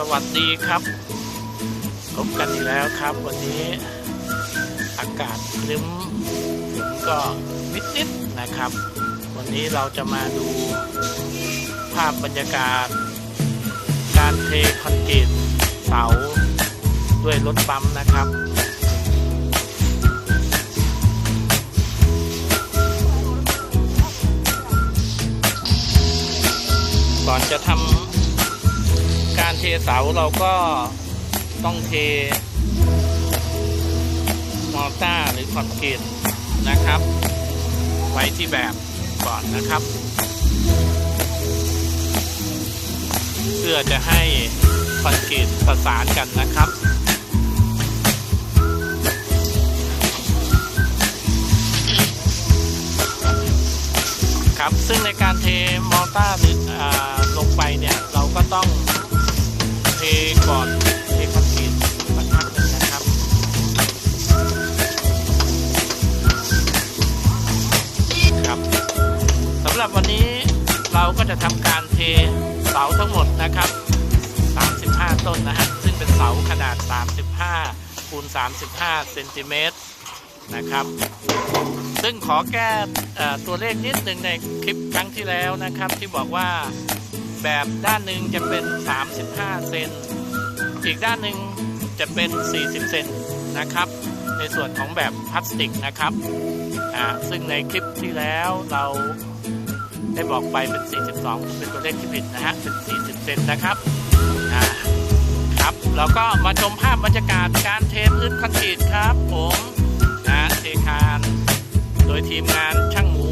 สวัสดีครับพบกันอีกแล้วครับ วันนี้อากาศครึ้มฝนก็นิดๆนะครับ วันนี้เราจะมาดูภาพบรรยากาศ การเทคอนกรีตเสาด้วยรถปั๊มนะครับก่อนจะทำ เทเสาเราก็ต้องเทมอลต้าหรือคอนกรีตนะครับ ไว้ที่แบบก่อนนะครับ เพื่อจะให้คอนกรีตประสานกันนะครับครับซึ่งในการเทมอลต้าหรือ รับวันนี้เราก็จะทำการเทเสาทั้งหมดนะครับ 35 ต้นนะฮะ ซึ่งเป็นเสาขนาด 35คูณ35 เซนติเมตรนะครับ ซึ่งขอแก้ตัวเลขนิดหนึ่งในคลิปครั้งที่แล้วนะครับ ที่บอกว่าแบบด้านหนึ่งจะเป็น 35 เซน อีกด้านหนึ่งจะเป็น 40 เซนนะครับ ในส่วนของแบบพลาสติกนะครับ ซึ่งในคลิปที่แล้วเรา ได้บอกไปเป็น 42 เป็นตัวเลขที่ผิดนะฮะ เป็น 40 เซนนะครับครับ แล้วก็มาชมภาพบรรยากาศการเทพื้นคอนกรีตครับ ผมนะเทคาน โดยทีมงานช่างหมู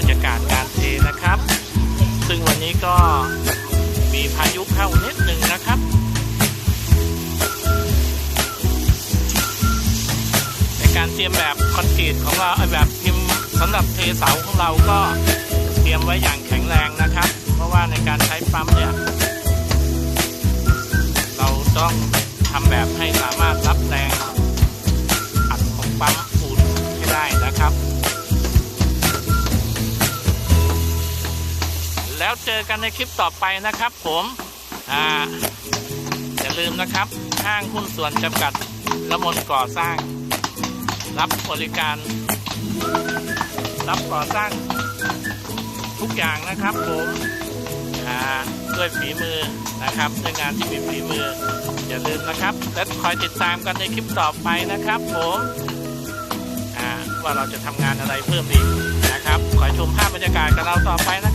บรรยากาศการเทนะครับ ซึ่งวันนี้ก็มีพายุเข้านิดหนึ่งนะครับในการเตรียมแบบคอนกรีตของเราเอ่อแบบพิมพ์สำหรับเทเสาของเราก็เตรียมไว้อย่างแข็งแรงนะครับ เพราะว่าในการใช้ปั๊มเนี่ย เราต้องทำแบบให้สาม อกันในคลิปต่อไปนะครับผมอ่าอย่าลืมนะครับ ห้างหุ้นส่วนจำกัดละมนก่อสร้าง รับบริการ รับก่อสร้าง ทุกอย่างนะครับผมอ่าด้วยฝีมือนะครับด้วยงานที่มีฝีมือ อย่าลืมนะครับ และคอยติดตามกันในคลิปต่อไปนะครับผมว่าเราจะทำงานอะไรเพิ่มอีกนะครับขอให้ชมภาพบรรยากาศกับเราต่อไปนะ